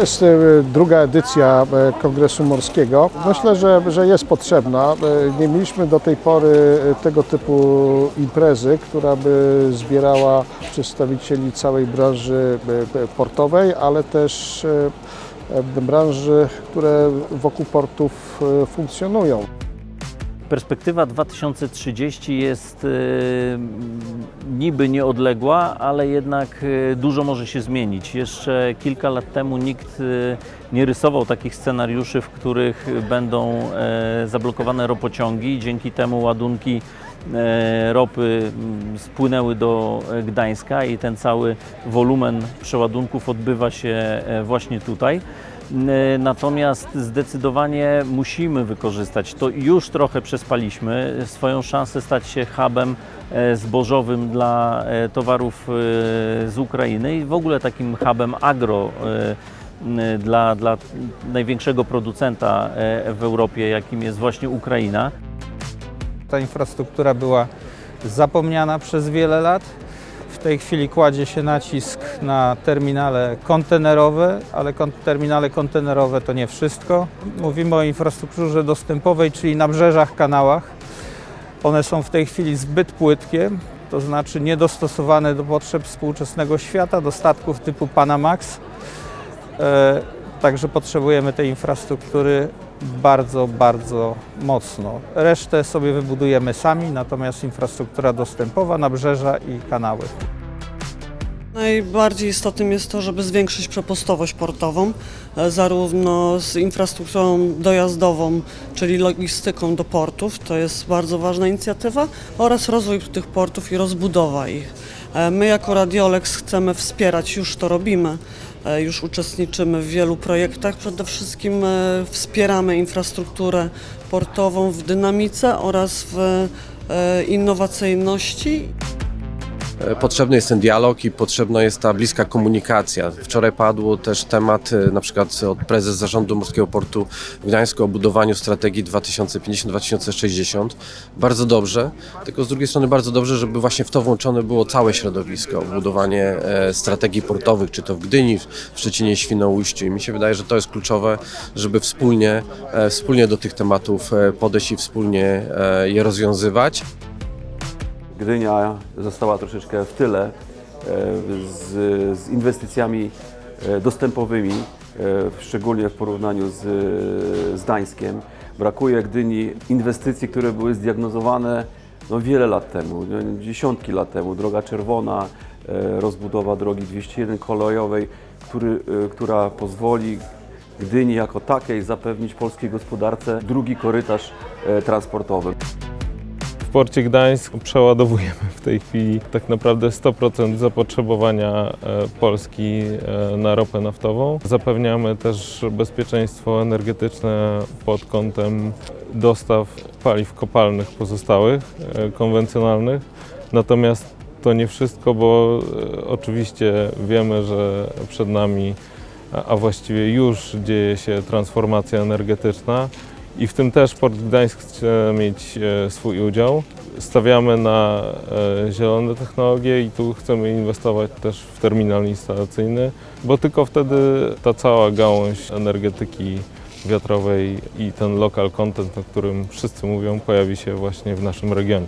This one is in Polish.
jest e, druga edycja e, Kongresu Morskiego. Myślę, że, że jest potrzebna. E, Nie mieliśmy do tej pory tego typu imprezy, która by zbierała przedstawicieli całej branży portowej, ale też branży, które wokół portów funkcjonują. Perspektywa 2030 jest e, niby nieodległa, ale jednak e, dużo może się zmienić. Jeszcze kilka lat temu nikt e, nie rysował takich scenariuszy, w których będą e, zablokowane ropociągi. Dzięki temu ładunki e, ropy mm, spłynęły do e, Gdańska i ten cały wolumen przeładunków odbywa się właśnie tutaj. Natomiast zdecydowanie musimy wykorzystać, to już trochę przespaliśmy, swoją szansę stać się hubem e, zbożowym dla e, towarów e, z Ukrainy i w ogóle takim hubem agro dla, dla największego producenta w Europie, jakim jest właśnie Ukraina. Ta infrastruktura była zapomniana przez wiele lat. W tej chwili kładzie się nacisk na terminale kontenerowe, ale terminale kontenerowe to nie wszystko. Mówimy o infrastrukturze dostępowej, czyli na brzeżach, kanałach. One są w tej chwili zbyt płytkie, to znaczy niedostosowane do potrzeb współczesnego świata, do statków typu Panamax. E, Także potrzebujemy tej infrastruktury bardzo, bardzo mocno. Resztę sobie wybudujemy sami, natomiast infrastruktura dostępowa, nabrzeża i kanały. Najbardziej istotnym jest to, żeby zwiększyć przepustowość portową, e, zarówno z infrastrukturą dojazdową, czyli logistyką do portów, to jest bardzo ważna inicjatywa, oraz rozwój tych portów i rozbudowa ich. E, My jako Radiolex chcemy wspierać, już to robimy, już uczestniczymy w wielu projektach, przede wszystkim e, wspieramy infrastrukturę portową w dynamice oraz w e, innowacyjności. E, Potrzebny jest ten dialog i potrzebna jest ta bliska komunikacja. Wczoraj padł też temat, e, na przykład od prezes zarządu Morskiego Portu w Gdańsku o budowaniu strategii 2050-2060. Bardzo dobrze, tylko z drugiej strony bardzo dobrze, żeby właśnie w to włączone było całe środowisko, budowanie e, strategii portowych, czy to w Gdyni, w Szczecinie Świnoujściu. I mi się wydaje, że to jest kluczowe, żeby wspólnie, e, wspólnie do tych tematów e, podejść i wspólnie e, je rozwiązywać. Gdynia została troszeczkę w tyle e, z, z inwestycjami e, dostępowymi, e, szczególnie w porównaniu z, z Gdańskiem. Brakuje Gdyni inwestycji, które były zdiagnozowane no, wiele lat temu, no, dziesiątki lat temu. Droga Czerwona, rozbudowa drogi 201 kolejowej, który, która pozwoli Gdyni jako takiej zapewnić polskiej gospodarce drugi korytarz transportowy. Porcie Gdańsk przeładowujemy w tej chwili tak naprawdę 100% zapotrzebowania e, Polski e, na ropę naftową. Zapewniamy też bezpieczeństwo energetyczne pod kątem dostaw paliw kopalnych pozostałych, e, konwencjonalnych. Natomiast to nie wszystko, bo oczywiście wiemy, że przed nami, a właściwie już dzieje się transformacja energetyczna. I w tym też Port Gdańsk chce mieć e, swój udział. Stawiamy na e, zielone technologie i tu chcemy inwestować też w terminal instalacyjny, bo tylko wtedy ta cała gałąź energetyki wiatrowej i ten local content, o którym wszyscy mówią, pojawi się właśnie w naszym regionie.